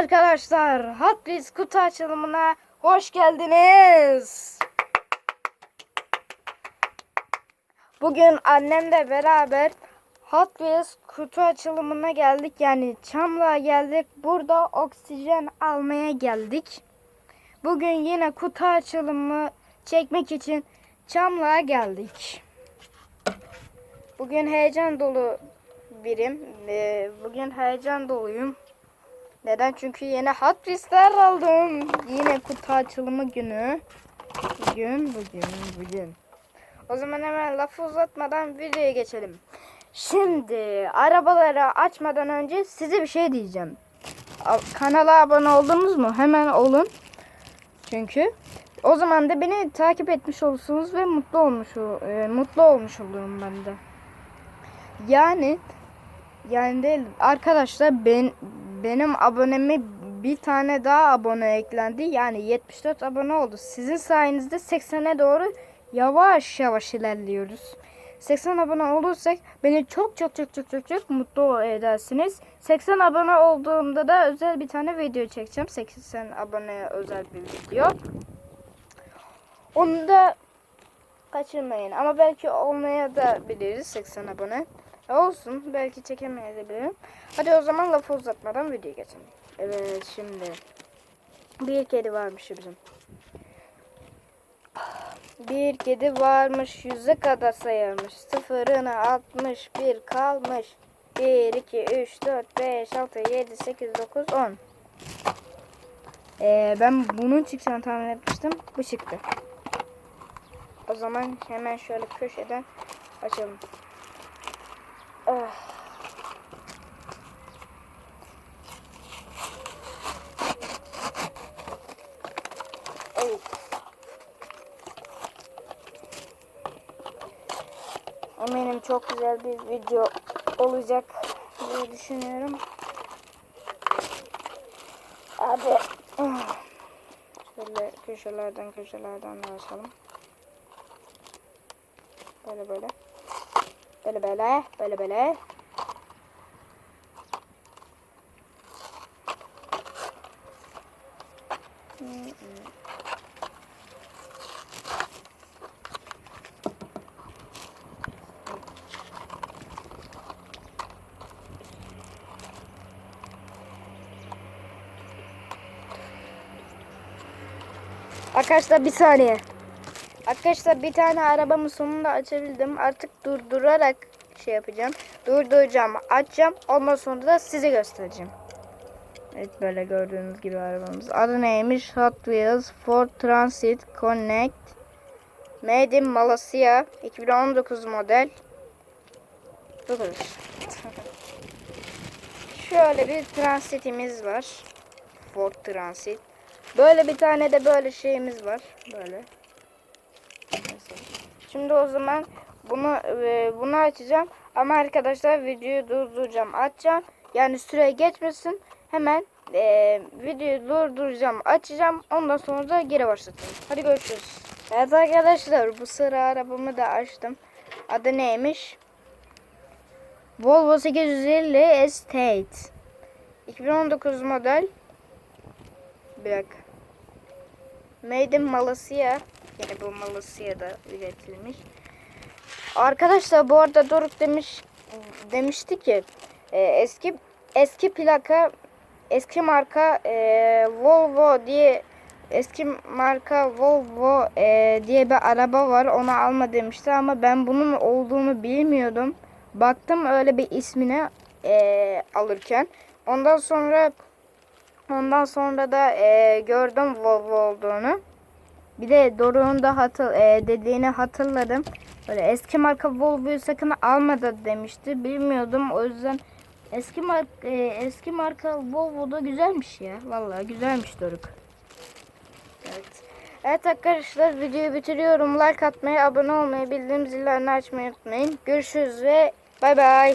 Arkadaşlar Hot Wheels kutu açılımına hoş geldiniz. Bugün annemle beraber Hot Wheels kutu açılımına geldik. Yani Çamlığa geldik. Burada oksijen almaya geldik. Bugün yine kutu açılımı çekmek için Çamlığa geldik. Bugün heyecan dolu birim. Ee, Bugün heyecan doluyum. Neden? Çünkü yine Hot Wheels'ler aldım. Yine kutu açılımı günü. Bugün, bugün, bugün. O zaman hemen lafı uzatmadan videoya geçelim. Şimdi arabaları açmadan önce size bir şey diyeceğim. Kanala abone oldunuz mu? Hemen olun. Çünkü o zaman da beni takip etmiş olursunuz ve mutlu olmuş ol- e, mutlu olmuş olurum ben de. Yani yani değil arkadaşlar ben benim aboneme bir tane daha abone eklendi. Yani 74 abone oldu. Sizin sayenizde 80'e doğru yavaş yavaş ilerliyoruz. 80 abone olursak beni çok çok çok çok çok çok mutlu edersiniz. 80 abone olduğumda da özel bir tane video çekeceğim. 80 aboneye özel bir video. Onu da kaçırmayın. Ama belki olmaya da biliriz 80 abone. Olsun. Belki çekemeyebilirim. Hadi o zaman lafı uzatmadan videoya geçelim. Evet şimdi. Bir kedi varmış bizim. Bir kedi varmış yüze kadar sayarmış. Sıfırına 61 kalmış. 1, 2, 3, 4, 5, 6, 7, 8, 9, 10. Ee, ben bunun çıkacağını tahmin etmiştim. Bu çıktı. O zaman hemen şöyle köşeden açalım. Evet. Eminim çok güzel bir video olacak diye düşünüyorum. Ah. şöyle köşelerden köşelerden de açalım. Böyle böyle. Böyle böyle. Böyle böyle. Arkadaşlar bir saniye. Arkadaşlar bir tane arabamı sonunda açabildim. Artık durdurarak şey yapacağım. Durduracağım, açacağım. Ondan sonra da size göstereceğim. Evet böyle gördüğünüz gibi arabamız. Adı neymiş? Hot Wheels Ford Transit Connect. Made in Malaysia. 2019 model. Kadar. Şöyle bir transitimiz var. Ford Transit. Böyle bir tane de böyle şeyimiz var. Böyle. Şimdi o zaman bunu e, bunu açacağım. Ama arkadaşlar videoyu durduracağım. Açacağım. Yani süre geçmesin. Hemen e, videoyu durduracağım. Açacağım. Ondan sonra da geri başlatacağım. Hadi görüşürüz. Evet arkadaşlar bu sıra arabamı da açtım. Adı neymiş? Volvo 850 Estate. 2019 model. Bir dakika. Made in Malaysia. Yani bu Malasya'da üretilmiş. Arkadaşlar bu arada Doruk demiş demişti ki e, eski eski plaka eski marka e, Volvo diye eski marka Volvo e, diye bir araba var onu alma demişti ama ben bunun olduğunu bilmiyordum. Baktım öyle bir ismine e, alırken. Ondan sonra ondan sonra da e, gördüm Volvo olduğunu. Bir de Doruk'un da hatır, e, dediğini hatırladım. Böyle eski marka Volvo'yu sakın alma da demişti. Bilmiyordum. O yüzden eski marka e, eski marka Volvo da güzelmiş ya. Vallahi güzelmiş Doruk. Evet. Evet arkadaşlar videoyu bitiriyorum. Like atmayı, abone olmayı, bildirim zillerini açmayı unutmayın. Görüşürüz ve bay bay.